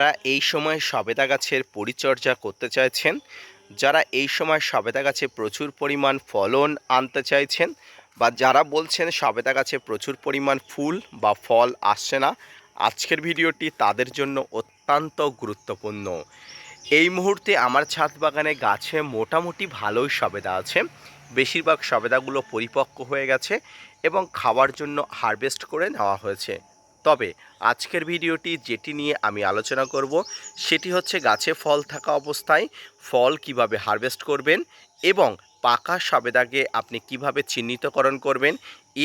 যারা এই সময় সবেদা গাছের পরিচর্যা করতে চাইছেন, যারা এই সময় সবেদা গাছে প্রচুর পরিমাণ ফলন আনতে চাইছেন বা যারা বলছেন সবেদা গাছে প্রচুর পরিমাণ ফুল বা ফল আসছে না, আজকের ভিডিওটি তাদের জন্য অত্যন্ত গুরুত্বপূর্ণ। এই মুহূর্তে আমার ছাদ বাগানে গাছে মোটামুটি ভালোই সবেদা আছে। বেশিরভাগ সবেদাগুলো পরিপক্ক হয়ে গেছে এবং খাওয়ার জন্য হারভেস্ট করে নেওয়া হয়েছে। তবে আজকের ভিডিওটি যেটি নিয়ে আমি আলোচনা করব, সেটি হচ্ছে গাছে ফল থাকা অবস্থায় ফল কীভাবে হারভেস্ট করবেন এবং পাকা সবেদাকে আপনি কীভাবে চিহ্নিতকরণ করবেন।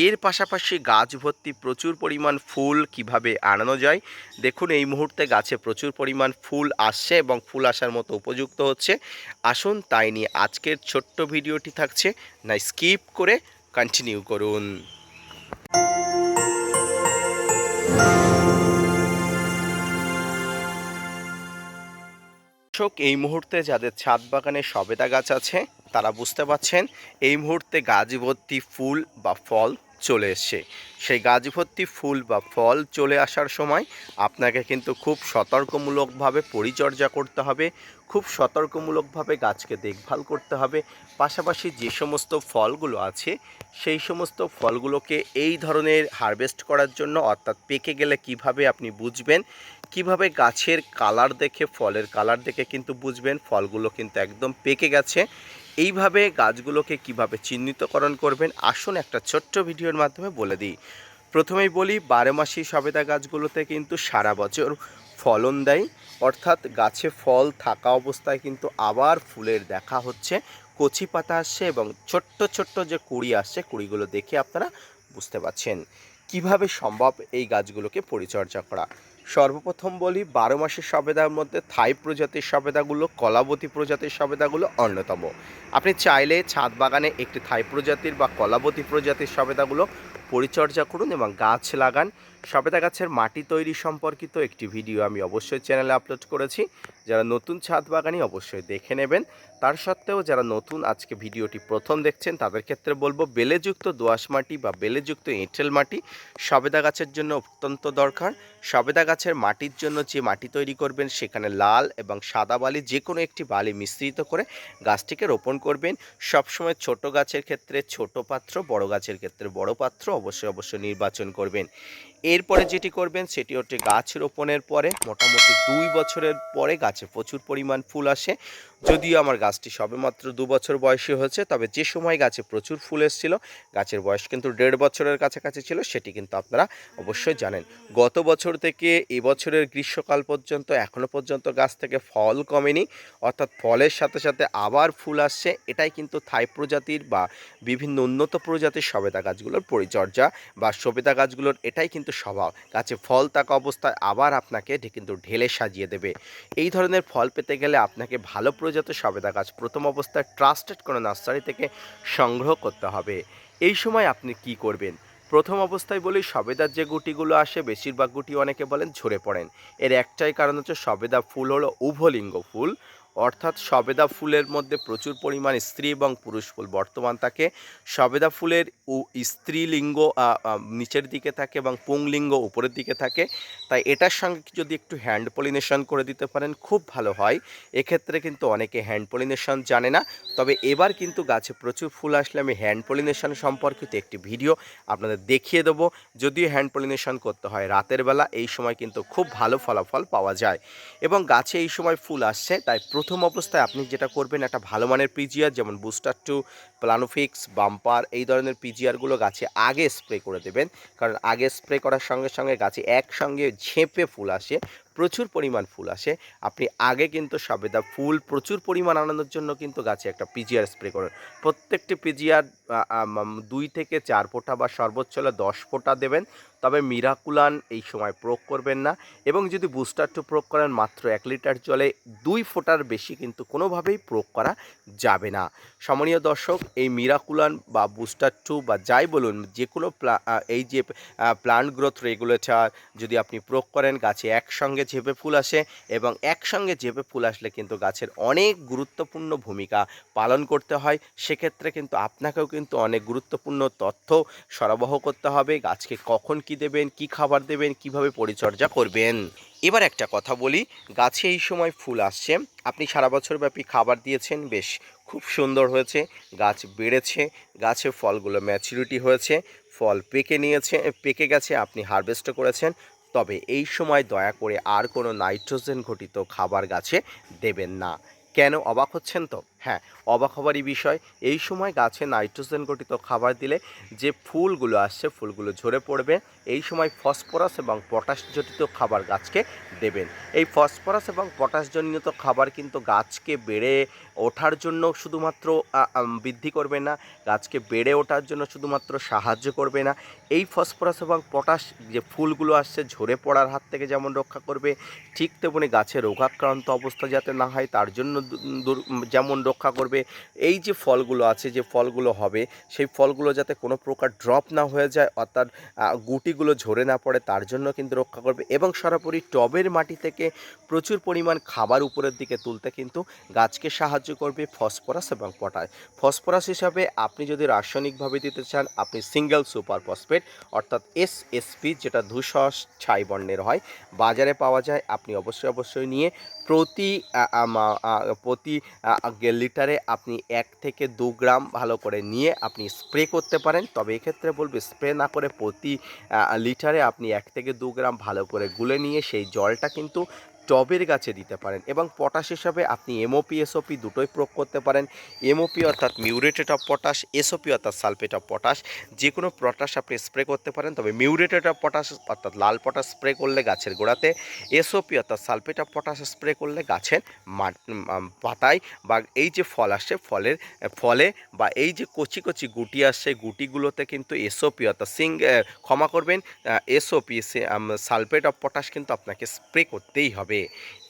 এর পাশাপাশি গাছ ভর্তি প্রচুর পরিমাণ ফুল কীভাবে আনানো যায়, দেখুন এই মুহূর্তে গাছে প্রচুর পরিমাণ ফুল আসছে এবং ফুল আসার মতো উপযুক্ত হচ্ছে। আসুন তাই নিয়ে আজকের ছোট্ট ভিডিওটি থাকছে, না স্কিপ করে কন্টিনিউ করুন। দর্শক, এই মুহূর্তে যাদের ছাদ বাগানে সবেদা গাছ আছে, তারা বুঝতে পাচ্ছেন এই মুহূর্তে গাছ ফুল বা ফল চলে এসছে। সেই গাছ ফুল বা ফল চলে আসার সময় আপনাকে কিন্তু খুব সতর্কমূলকভাবে পরিচর্যা করতে হবে, খুব সতর্কমূলকভাবে গাছকে দেখভাল করতে হবে। পাশাপাশি যে সমস্ত ফলগুলো আছে, সেই সমস্ত ফলগুলোকে এই ধরনের হারভেস্ট করার জন্য অর্থাৎ পেকে গেলে কীভাবে আপনি বুঝবেন কীভাবে গাছের কালার দেখে, ফলের কালার দেখে কিন্তু বুঝবেন, ফলগুলো কিন্তু একদম পেকে গেছে। এইভাবে গাছগুলোকে কীভাবে চিহ্নিতকরণ করবেন, আসুন একটা ছোট্ট ভিডিওর মাধ্যমে বলে দিই। প্রথমেই বলি, বারো মাসি সবেদা গাছগুলোতে কিন্তু সারা বছর ফলন দেয়। অর্থাৎ গাছে ফল থাকা অবস্থায় কিন্তু আবার ফুলের দেখা হচ্ছে। কচি পাতা আসছে এবং ছোট্ট ছোট্ট যে কুড়ি আসছে, কুড়িগুলো দেখে আপনারা বুঝতে পাচ্ছেন কীভাবে সম্ভব এই গাছগুলোকে পরিচর্যা করা? সর্বপ্রথম বলি, বারো মাসের সবেদার মধ্যে থাই প্রজাতির সবেদাগুলো, কলাবতী প্রজাতির সবেদাগুলো অন্যতম। আপনি চাইলে ছাদ বাগানে একটি থাই প্রজাতির বা কলাবতী প্রজাতির সবেদাগুলো পরিচর্যা করুন এবং গাছ লাগান। সবেদা গাছের মাটি তৈরি সম্পর্কিত একটি ভিডিও আমি অবশ্যই চ্যানেলে আপলোড করেছি। যারা নতুন ছাদ বাগানি অবশ্যই দেখে নেবেন। তার সত্ত্বেও যারা নতুন আজকে ভিডিওটি প্রথম দেখছেন, তাদের ক্ষেত্রে বলব বেলেযুক্ত দোআঁশ মাটি বা বেলেযুক্ত এঁটেল মাটি সবেদা গাছের জন্য অত্যন্ত দরকার। সবেদা গাছের মাটির জন্য যে মাটি তৈরি করবেন, সেখানে লাল এবং সাদা বালি যে কোনো একটি বালি মিশ্রিত করে গাছটিকে রোপণ করবেন। সবসময় ছোট গাছের ক্ষেত্রে ছোট পাত্র, বড় গাছের ক্ষেত্রে বড় পাত্র অবশ্যই অবশ্যই নির্বাচন করবেন। এরপরে যেটি করবেন সেটি হচ্ছে গাছ রোপণের পরে, মোটামুটি দুই বছরের পরে গাছে প্রচুর পরিমাণ ফুল আসে। যদিও আমার গাছটি সবেমাত্র দু বছর বয়সী হয়েছে, তবে যে সময় গাছে প্রচুর ফুল এসেছিল, গাছের বয়স কিন্তু দেড় বছরের কাছাকাছি ছিল, সেটি কিন্তু আপনারা অবশ্যই জানেন। গত বছর থেকে এবছরের গ্রীষ্মকাল পর্যন্ত এখনও পর্যন্ত গাছ থেকে ফল কমেনি, অর্থাৎ ফলের সাথে সাথে আবার ফুল আসছে। এটাই কিন্তু থাই প্রজাতির বা বিভিন্ন উন্নত প্রজাতির সবেদা গাছগুলোর পরিচর্যা বা সবেদা গাছগুলোর, এটাই কিন্তু স্বভাব। গাছে ফল থাকা অবস্থায় আবার আপনাকে কিন্তু ঢেলে সাজিয়ে দেবে। এই ধরনের ফল পেতে গেলে আপনাকে ভালো প্রজাত সবেদা গাছ প্রথম অবস্থায় ট্রাস্টেড কোনো নার্সারি থেকে সংগ্রহ করতে হবে। এই সময় আপনি কি করবেন? প্রথম অবস্থায় বলি, সবেদার যে গুটিগুলো আসে, বেশিরভাগ গুটি অনেকে বলেন ঝরে পড়েন। এর একটাই কারণ হচ্ছে সবেদা ফুল হলো উভলিঙ্গ ফুল। অর্থাৎ সবেদা ফুলের মধ্যে প্রচুর পরিমাণ স্ত্রী এবং পুরুষ ফুল। বর্তমান থাকে সবেদা ফুলের স্ত্রীলিঙ্গ নিচের দিকে থাকে এবং পুংলিঙ্গ উপরের দিকে থাকে। তাই এটার সঙ্গে যদি একটু হ্যান্ড পলিনেশন করে দিতে পারেন, খুব ভালো হয়। এক্ষেত্রে কিন্তু অনেকে হ্যান্ড পলিনেশন জানে না। তবে এবার কিন্তু গাছে প্রচুর ফুল আসলে আমি হ্যান্ড পলিনেশন সম্পর্কিত একটি ভিডিও আপনাদের দেখিয়ে দেবো। যদিও হ্যান্ড পলিনেশন করতে হয় রাতের বেলা, এই সময় কিন্তু খুব ভালো ফলাফল পাওয়া যায়। এবং গাছে এই সময় ফুল আসছে, তাই প্রথম অবস্থায় আপনি যেটা করবেন, একটা ভালো মানের পিজিআর যেমন বুস্টার টু প্লানোফিক্স বাম্পার এই ধরনের পিজিআরগুলো গাছে আগে স্প্রে করে দেবেন। কারণ আগে স্প্রে করার সঙ্গে সঙ্গে গাছে একসঙ্গে ঝেঁপে ফুল আসে। প্রচুর পরিমাণ ফুল আসে। আপনি আগে কিন্তু সবেদা ফুল প্রচুর পরিমাণ আনানোর জন্য কিন্তু গাছে একটা পিজিআর স্প্রে করেন। প্রত্যেকটি পিজিআর দুই থেকে চার ফোঁটা বা সর্বোচ্চ হলে দশ ফোঁটা দেবেন। তবে মিরাকুলান এই সময় প্রয়োগ করবেন না এবং যদি বুস্টার টু প্রয়োগ করেন, মাত্র এক লিটার জলে দুই ফোঁটার বেশি কিন্তু কোনোভাবেই প্রয়োগ করা যাবে না। সমনীয় দর্শক, এই মিরাকুলান বা বুস্টার টু বা যাই বলুন যে কোনো এই যে প্লান্ট গ্রোথ রেগুলেটর যদি আপনি প্রয়োগ করেন, গাছে একসঙ্গে ঝেপে ফুল আসে এবং একসঙ্গে ঝেপে ফুল আসলে কিন্তু গাছের অনেক গুরুত্বপূর্ণ ভূমিকা পালন করতে হয়। সেক্ষেত্রে কিন্তু আপনাকেও কিন্তু অনেক গুরুত্বপূর্ণ তথ্য সরবরাহ করতে হবে। গাছকে কখন কি দেবেন, কি খাবার দেবেন, কীভাবে পরিচর্যা করবেন? এবার একটা কথা বলি, গাছে এই সময় ফুল আসছে। আপনি সারা বছর ব্যাপী খাবার দিয়েছেন, বেশ খুব সুন্দর হয়েছে। গাছ বেড়েছে, গাছে ফলগুলো ম্যাচুরিটি হয়েছে, ফল পেকে নিয়েছে, পেকে গেছে, আপনি হারভেস্টও করেছেন। তবে এই সময় দয়া করে আর কোনো নাইট্রোজেন ঘটিত খাবার গাছে দেবেন না। কেন অবাক হচ্ছেন তো? হ্যাঁ অবাক হবারই বিষয়, এই সময় গাছে নাইট্রোজেন গঠিত খাবার দিলে যে ফুলগুলো আসছে, ফুলগুলো ঝরে পড়বে। এই সময় ফসফরাস এবং পটাশ জনিত খাবার গাছকে দেবেন। এই ফসফরাস এবং পটাশজনিত খাবার কিন্তু গাছকে বেড়ে ওঠার জন্য শুধুমাত্র বৃদ্ধি করবে না, গাছকে বেড়ে ওঠার জন্য শুধুমাত্র সাহায্য করবে না। এই ফসফরাস এবং পটাশ যে ফুলগুলো আসছে, ঝরে পড়ার হাত থেকে যেমন রক্ষা করবে, ঠিক তেমনি গাছে রোগাক্রান্ত অবস্থা যাতে না হয়, তার জন্য যেমন রক্ষা করবে। এই যে ফলগুলো আছে, যে ফলগুলো হবে, সেই ফলগুলো যাতে কোনো প্রকার ড্রপ না হয়ে যায়, অর্থাৎ গুটিগুলো ঝরে না পড়ে, তার জন্য কিন্তু রক্ষা করবে। এবং সরাসরি টবের মাটি থেকে প্রচুর পরিমাণ খাবার উপরের দিকে তুলতে কিন্তু গাছকে সাহায্য করবে ফসফরাস এবং পটাশ। ফসফরাস হিসাবে আপনি যদি রাসায়নিকভাবে দিতে চান, আপনি সিঙ্গেল সুপার ফসফেট, অর্থাৎ এস এসপি যেটা ধূসর ছাই বর্ণের হয়, বাজারে পাওয়া যায়। আপনি অবশ্যই অবশ্যই নিয়ে প্রতি প্রতি লিটারে আপনি এক থেকে দু গ্রাম ভালো করে নিয়ে আপনি স্প্রে করতে পারেন। তবে এক্ষেত্রে বলবে স্প্রে না করে প্রতি লিটারে আপনি এক থেকে দু গ্রাম ভালো করে গুলে নিয়ে সেই জলটা কিন্তু টবের গাছে দিতে পারেন এবং পটাশ হিসাবে আপনি এমওপি এসওপি দুটোই প্রয়োগ করতে পারেন। এমওপি অর্থাৎ মিউরেটেড অফ পটাশ এসওপি অর্থাৎ সালফেট অফ পটাশ যে কোনো পটাশ আপনি স্প্রে করতে পারেন, তবে মিউরেটেড অফ পটাশ অর্থাৎ লাল পটাশ স্প্রে করলে গাছের গোড়াতে এসওপি অর্থাৎ সালফেট অফ পটাশ স্প্রে করলে গাছের পাতায় বা এই যে ফল আসছে ফলের ফলে বা এই যে কচি কচি গুটি আসছে গুটিগুলোতে কিন্তু এসওপি অর্থাৎ সিং ক্ষমা করবেন। এসওপি সালফেট অফ পটাশ কিন্তু আপনাকে স্প্রে করতেই হবে।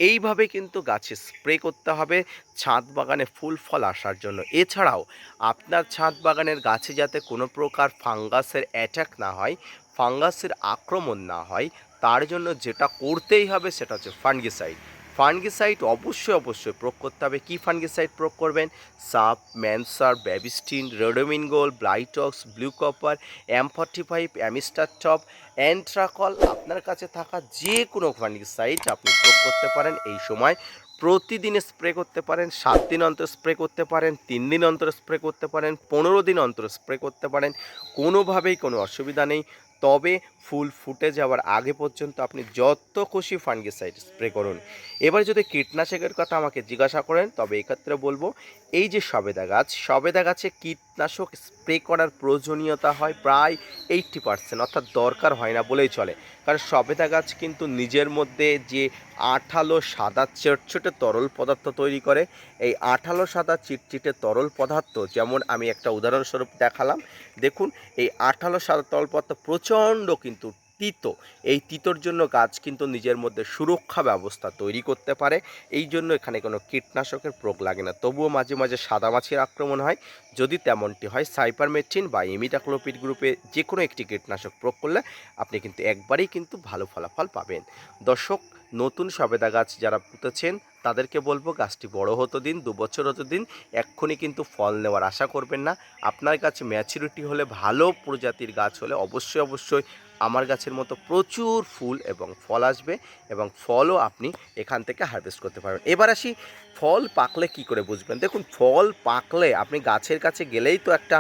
এইভাবে কিন্তু গাছে স্প্রে করতে হবে, ছাদ বাগানে ফুল ফল আসার জন্য। এছাড়াও আপনার ছাদ বাগানের গাছে যাতে কোনো প্রকার ফাঙ্গাসের অ্যাট্যাক না হয়, ফাঙ্গাসের আক্রমণ না হয়, তার জন্য যেটা করতেই হবে সেটা হচ্ছে ফানগিসাইড ফানগিসাইড অবশ্যই অবশ্যই প্রয়োগ করতে হবে। কী ফানগিসাইড প্রয়োগ করবেন? সাপ, ম্যানসার, Bavistin, Ridomil Gold, Blitox, blue copper, M forty five, Amistar top, Antracol. আপনার কাছে থাকা যে কোনো ফানগিসাইড আপনি প্রয়োগ করতে পারেন। এই সময় প্রতিদিনে স্প্রে করতে পারেন, সাত দিন অন্তর স্প্রে করতে পারেন, তিন দিন অন্তর স্প্রে করতে পারেন, পনেরো দিন অন্তর স্প্রে করতে পারেন। কোনোভাবেই কোনো অসুবিধা নেই। তবে ফুল ফুটে যাওয়ার আগে পর্যন্ত আপনি যত খুশি ফাঙ্গিসাইড স্প্রে করুন। এবার যদি কীটনাশকের কথা আমাকে জিজ্ঞাসা করেন, তবে এক্ষেত্রে বলব, এই যে সবেদা গাছ, সবেদা গাছে কীটনাশক স্প্রে করার প্রয়োজনীয়তা হয় প্রায় এইট্টি পার্সেন্ট, অর্থাৎ দরকার হয় না বলেই চলে। কারণ সবেদা গাছ কিন্তু নিজের মধ্যে যে আঠালো সাদা চটচটে তরল পদার্থ তৈরি করে। এই আঠালো সাদা চিটচিটে তরল পদার্থ, যেমন আমি একটা উদাহরণস্বরূপ দেখালাম। দেখুন, এই আঠালো সাদা তরল পদার্থ প্রচণ্ড কিন্তু তিতো। এই তিতোর জন্য গাছ কিন্তু নিজের মধ্যে সুরক্ষা ব্যবস্থা তৈরি করতে পারে। এই জন্য এখানে কোনো কীটনাশকের প্রয়োগ লাগে না। তবুও মাঝে মাঝে সাদা মাছির আক্রমণ হয়। যদি তেমনটি হয় সাইপারমেট্রিন বা ইমিটাক্লোপিড গ্রুপে যে কোনো একটি কীটনাশক প্রয়োগ করলে আপনি কিন্তু একবারেই কিন্তু ভালো ফলাফল পাবেন। দর্শক, নতুন সবেদা গাছ যারা পুঁতেছেন, তাদেরকে বলব গাছটি বড় হতো দিন, দু বছর হতো দিন, এক্ষুনি কিন্তু ফল নেওয়ার আশা করবেন না। আপনার কাছে ম্যাচুরিটি হলে, ভালো প্রজাতির গাছ হলে অবশ্যই অবশ্যই আমার গাছের মতো প্রচুর ফুল এবং ফল আসবে এবং ফলও আপনি এখান থেকে হারভেস্ট করতে পারবেন। এবার আসি ফল পাকলে কি করে বুঝবেন? দেখুন, ফল পাকলে আপনি গাছের কাছে গেলেই তো একটা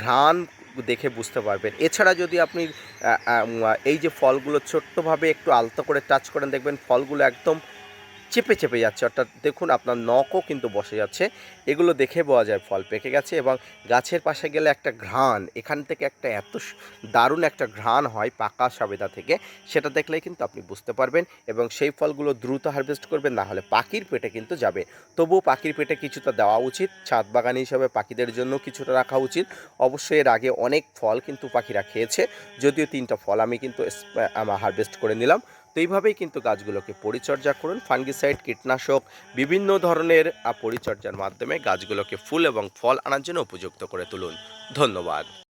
ঘ্রাণ দেখে বুঝতে পারবেন। এছাড়া যদি আপনি এই যে ফলগুলো ছোট্টভাবে একটু আলতো করে টাচ করেন, দেখবেন ফলগুলো একদম চেপে চেপে যাচ্ছে। অর্থাৎ দেখুন আপনার নখও কিন্তু বসে যাচ্ছে। এগুলো দেখে পাওয়া যায় ফল পেকে গেছে এবং গাছের পাশে গেলে একটা ঘ্রাণ, এখান থেকে একটা এত দারুণ একটা ঘ্রাণ হয় পাকা সবেদা থেকে, সেটা দেখলেই কিন্তু আপনি বুঝতে পারবেন এবং সেই ফলগুলো দ্রুত হারভেস্ট করবেন, না হলে পাখির পেটে কিন্তু যাবে। তবুও পাখির পেটে কিছুটা দেওয়া উচিত, ছাদ বাগান হিসাবে পাখিদের জন্য কিছুটা রাখা উচিত। অবশ্যই এর আগে অনেক ফল কিন্তু পাখিরা খেয়েছে, যদিও তিনটা ফল আমি কিন্তু আমার হারভেস্ট করে নিলাম। তো এইভাবেই কিন্তু গাছগুলোকে পরিচর্যা করুন। ফাঙ্গিসাইড, কীটনাশক, বিভিন্ন ধরনের পরিচর্যার মাধ্যমে গাছগুলোকে ফুল এবং ফল আনার জন্য উপযুক্ত করে তুলুন। ধন্যবাদ।